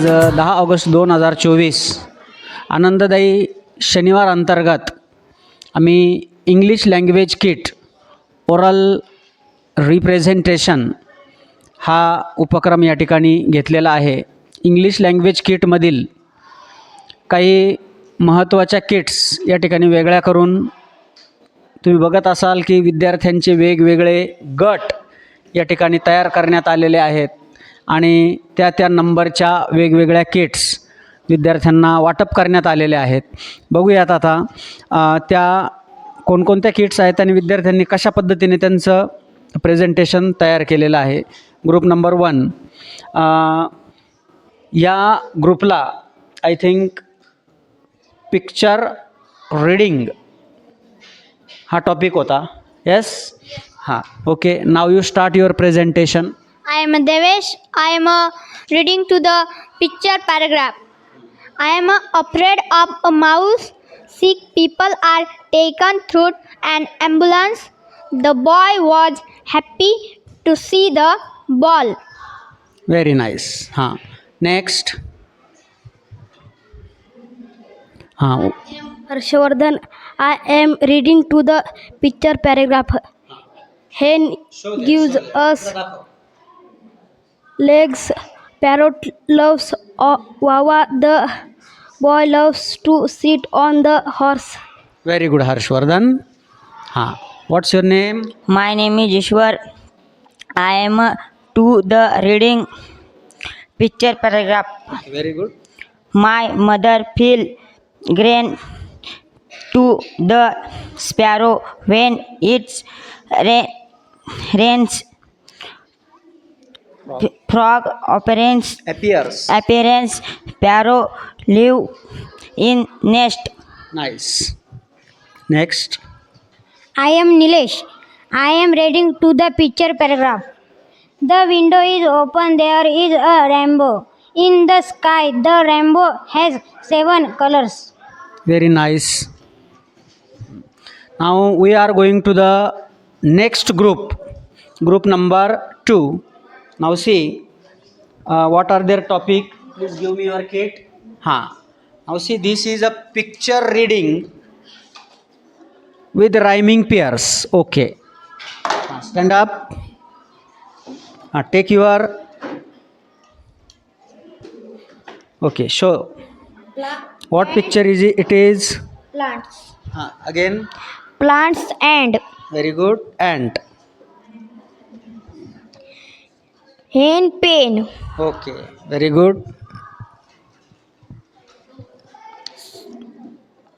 आज दहा ऑगस्ट दोन हजार चोवीस. आनंददायी शनिवार अंतर्गत आम्ही English language kit oral representation हा उपक्रम या ठिकाणी घेतलेला आहे. इंग्लिश लँग्वेज किटमधील काही महत्त्वाच्या किट्स या ठिकाणी वेगळ्या करून तुम्ही बघत असाल की विद्यार्थ्यांचे वेगवेगळे गट या ठिकाणी तयार करण्यात आलेले आहेत. आणि त्या त्या नंबरच्या वेगवेगळ्या किट्स विद्यार्थ्यांना वाटप करण्यात आलेले आहेत. बघूयात आता त्या कोणकोणत्या किट्स आहेत आणि विद्यार्थ्यांनी कशा पद्धतीने त्यांचं प्रेझेंटेशन तयार केलेलं आहे. ग्रुप नंबर वन या ग्रुपला आय थिंक पिक्चर रीडिंग हा टॉपिक होता. येस हां. Okay now you start your presentation I am Devesh. I am uh, reading to the picture paragraph. I am uh, afraid of a mouse. Sick people are taken through an ambulance. The boy was happy to see the ball. Very nice. Huh. Next. Huh. I am reading to the picture paragraph. Hen gives us legs. Parrot loves uh, Wawa. The boy loves to sit on the horse. Very good, Harshvardhan. Huh. What's your name? My name is Ishwar. I am uh, to the reading picture paragraph. Very good. My mother feel grain to the sparrow when it rains frog appearance appears. appearance sparrow live in nest nice. Next. I am nilesh. I am reading to the picture paragraph. The window is open. There is a rainbow. In the sky the rainbow has seven colors. Very nice. Now we are going to the next group. Group number 2 now see uh, what are their topic? Please give me your kit. Ha. Now see this is a picture reading with rhyming pairs. Okay. Ha, stand up. Ha, take your okay show what picture is it, it is Plants. Ha, again. Plants and very good. Ant pen. okay very good.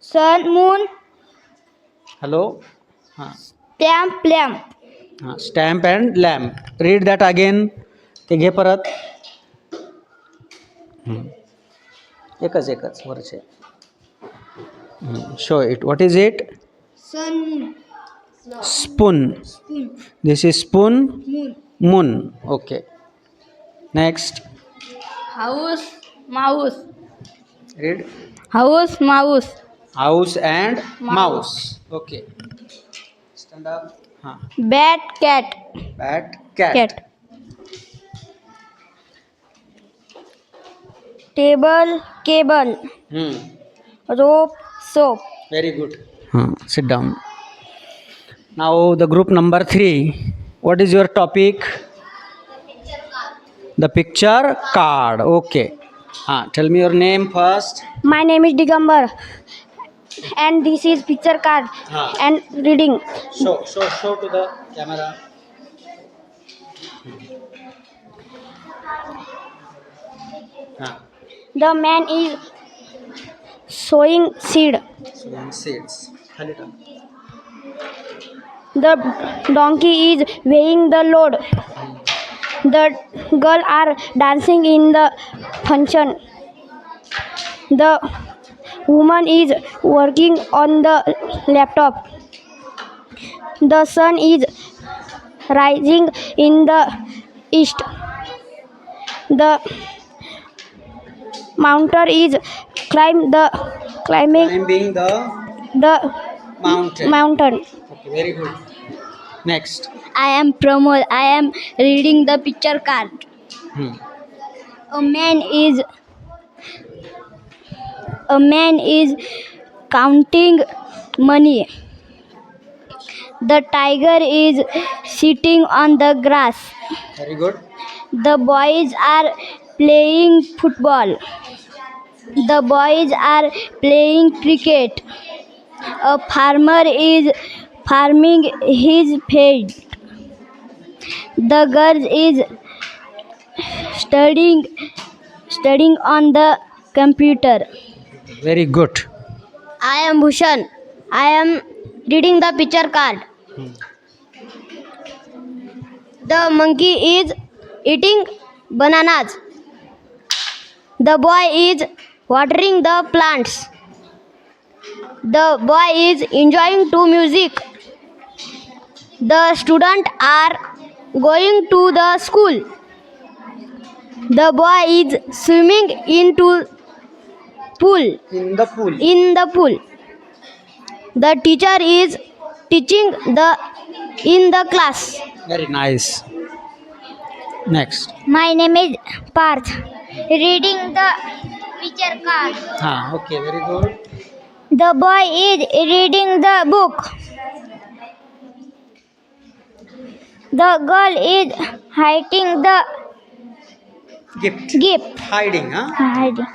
Sun, moon, hello? Ha, lamp, lamp. हा stamp and lamp read that again ते घे परत. एकच एकच वरचे show it what is it sun spoon this is spoon moon okay Next. House, mouse. Read. House, mouse. House and mouse. mouse. Okay. Stand up. Huh. Bat, cat. Bat, cat. cat. Table, cable. Hmm. Rope, soap. Very good. Hmm. Sit down. Now the group number three. What is your topic? The picture card. Okay. Ah, tell me your name first. My name is Digambar. And this is picture card Ah. and reading. Show, show, show to the camera. Ah, The man is sowing seed. so then seeds. खाली टाक. The donkey is weighing the load. The girl are dancing in the function. The woman is working on the laptop. The sun is rising in the east. The mountain is climb the climbing Climbing the the mountain. mountain. Okay, very good. Next. I am Pramod. I am reading the picture card. Hmm. A man is a man is counting money. The tiger is sitting on the grass. Very good. The boys are playing football. The boys are playing cricket. A farmer is farming his field. The girl is studying studying on the computer. Very good. I am Bhushan. I am reading the picture card. Hmm. The monkey is eating bananas. The boy is watering the plants. The boy is enjoying to music. The student are going to the school. The boy is swimming into pool In the pool. in the pool. The teacher is teaching the in the class. Very nice. Next. My name is Parth. Reading the picture card. Ah, okay, very good. The boy is reading the book. The girl is hiding the Gift. gift. Hiding, huh? Hiding.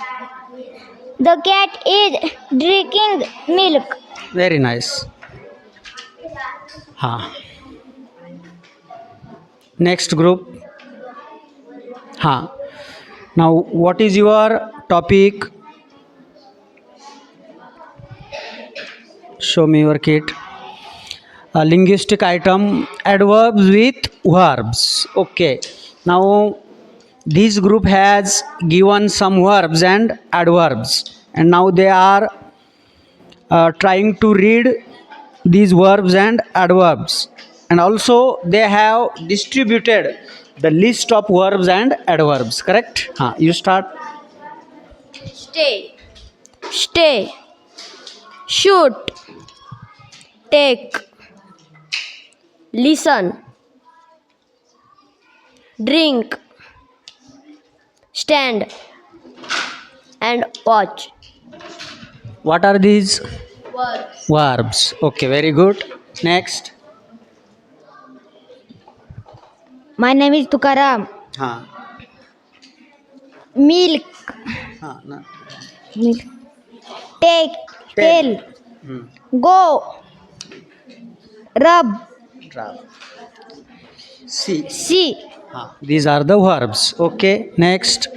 The cat is drinking milk. Very nice. Ha. Next group. Ha. Now, what is your topic? Show me your kit. Linguistic item adverbs with verbs. Okay. Now, this group has given some verbs and adverbs, and now they are uh, trying to read these verbs and adverbs and also they have distributed the list of verbs and adverbs correct huh, you start Stay. Stay. Shoot. Take. Listen. Drink. Stand. And watch. what are these Verbs. verbs okay very good next My name is Tukaram. huh. Milk. Huh, no. Milk. Take. Tell. Tell. Hmm. Go. Rub. Drop. see See. huh. these are the verbs okay next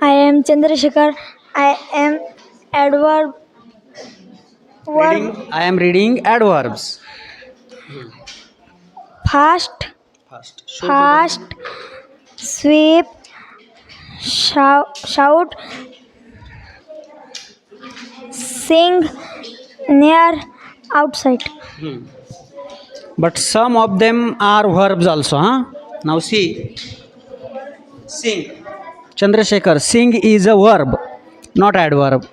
I am Chandrasekhar. I am adverb. reading, i am reading adverbs Fast. first Show Fast. Sweep. Shout. Shout. Sing. Near. Outside. Hmm. But some of them are verbs also, huh? Now see. Sing. Chandrasekhar, sing is a verb, not adverb.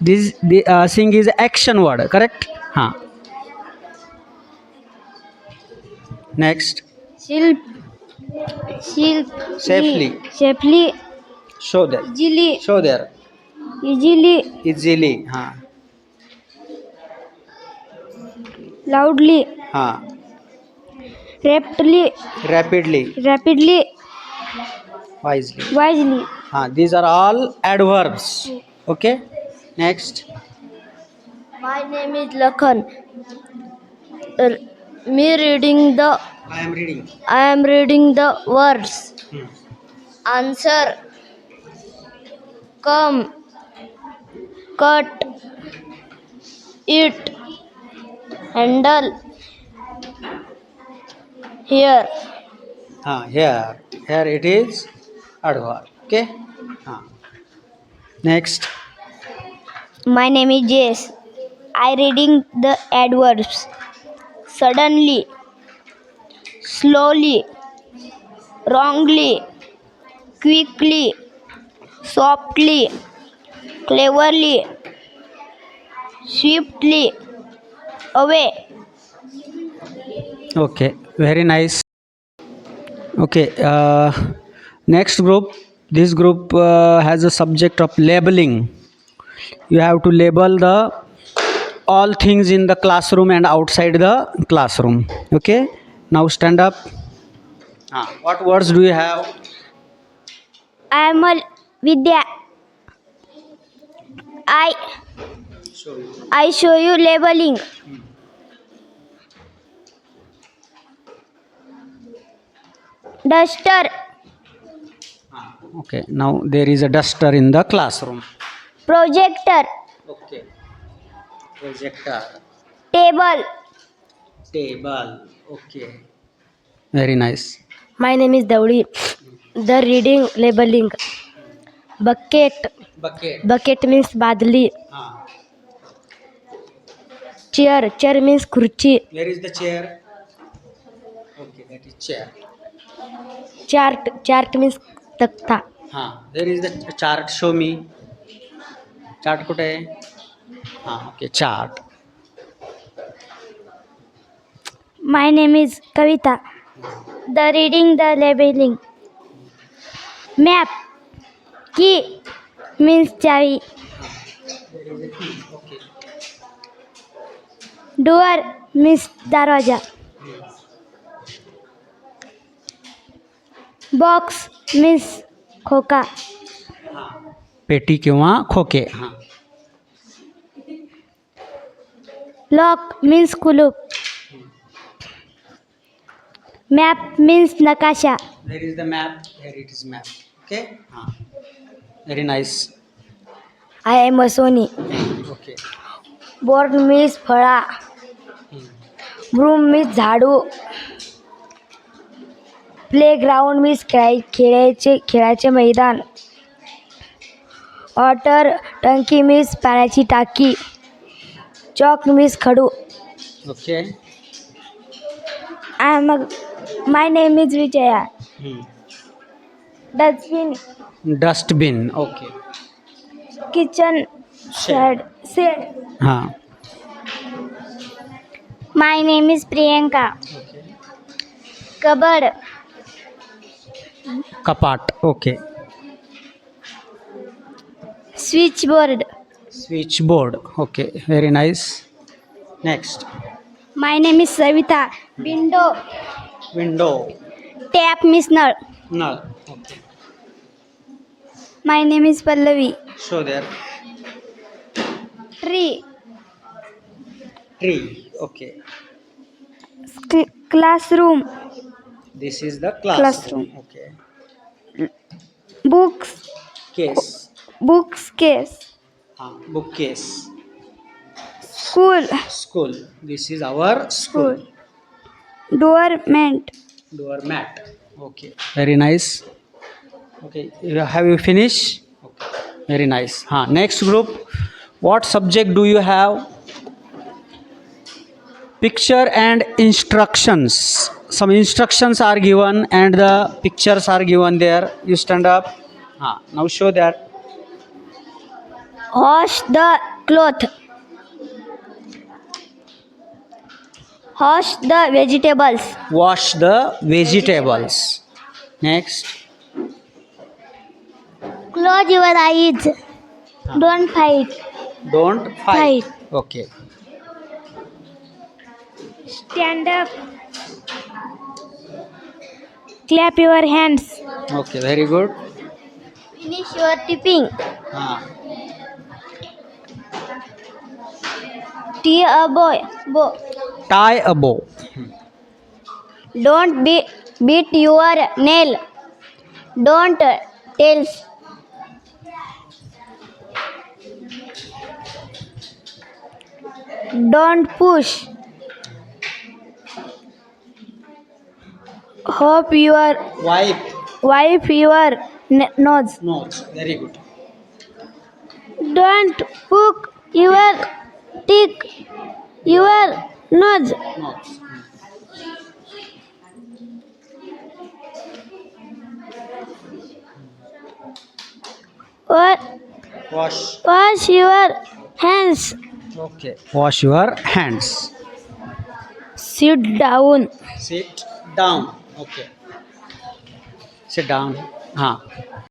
This the uh, sing is action word, correct? Huh. Next, Silp. Silp. Safely. Safely. show there. Easily. Show there. Easily. Easily. Huh. Loudly. Huh. Rapidly. Rapidly. Rapidly. Wisely. Wisely. Huh. These are all adverbs. Okay. Next. My name is Lakhan. Uh, me reading the I am reading. I am reading the words. Hmm. Answer. Come. Cut. Eat. Handle. Here. Ah, here, here it is adverb. Okay. Ah. Next, My name is Jace. I reading the adverbs. Suddenly. Slowly. Wrongly. Quickly. Softly. Cleverly. Swiftly. Away. okay, very nice. Okay. Uh, next group. This group uh, has a subject of labeling. You have to label the all things in the classroom and outside the classroom. Okay. Now stand up. Ah, what words do you have? I am a Vidya. I I show you labeling. Duster, Okay. Now there is a duster in the classroom. projector, Okay. Projector. table. Table. Okay. Very nice. My name is Daudi. The reading labeling. Bucket. Bucket. Bucket means badli. Ah. Chair chair means कुर्ची where is the chair okay that is chair chart chart means तख्ता हाँ there is the chart show me chart कुठे आहे हाँ okay chart my name is Kavita the reading the labelling map key means चावी door means दरवाज़ा box means खोका पेटी के वहाँ खोके लॉक मीन्स कुलूप मैप मीन्स नकाशा। There is the map there it is map okay हाँ। Very nice I am Soni okay board means फळा Broom means झाडू. प्लेग्राऊंड मीन्स खेळाय खेळायचे खेळाचे मैदान वॉटर टंकी मीन्स पाण्याची टाकी चॉक मीन्स खडू. Okay. I am my name is Vijaya. Dustbin dustbin. Okay. Kitchen shed shed हां. My name is Priyanka. Okay. Kapat. Okay. Switchboard. Switchboard. Okay. Very nice. Next. My name is Savita. Window. Window. Tap Miss Null. Null. Okay. My name is Pallavi. So there. Tree tree okay. Cl- classroom. this is the classroom, Classroom. okay. Books. case. Books case. Ah, हाँ bookcase School. school. This is our school. Doormat. doormat. Okay. Very nice. Okay. Have you finished? Okay. very nice. हाँ next group. What subject do you have picture and instructions. Some instructions are given and the pictures are given there. You stand up. हाँ now show that. Wash the cloth. Wash the vegetables. wash the vegetables. Next. Close your eyes. Don't fight. don't fight, okay Stand up. Clap your hands. okay very good Finish your tipping. हाँ Tea a boy. Bow. tie a bow Don't be, beat your nail. Don't tell. Don't push. Hope you your wipe wipe your nose. nose very good Don't poke your tick your nose. nose Wa- wash Wash your hands. okay wash your hands Sit down. sit down okay sit down हाँ.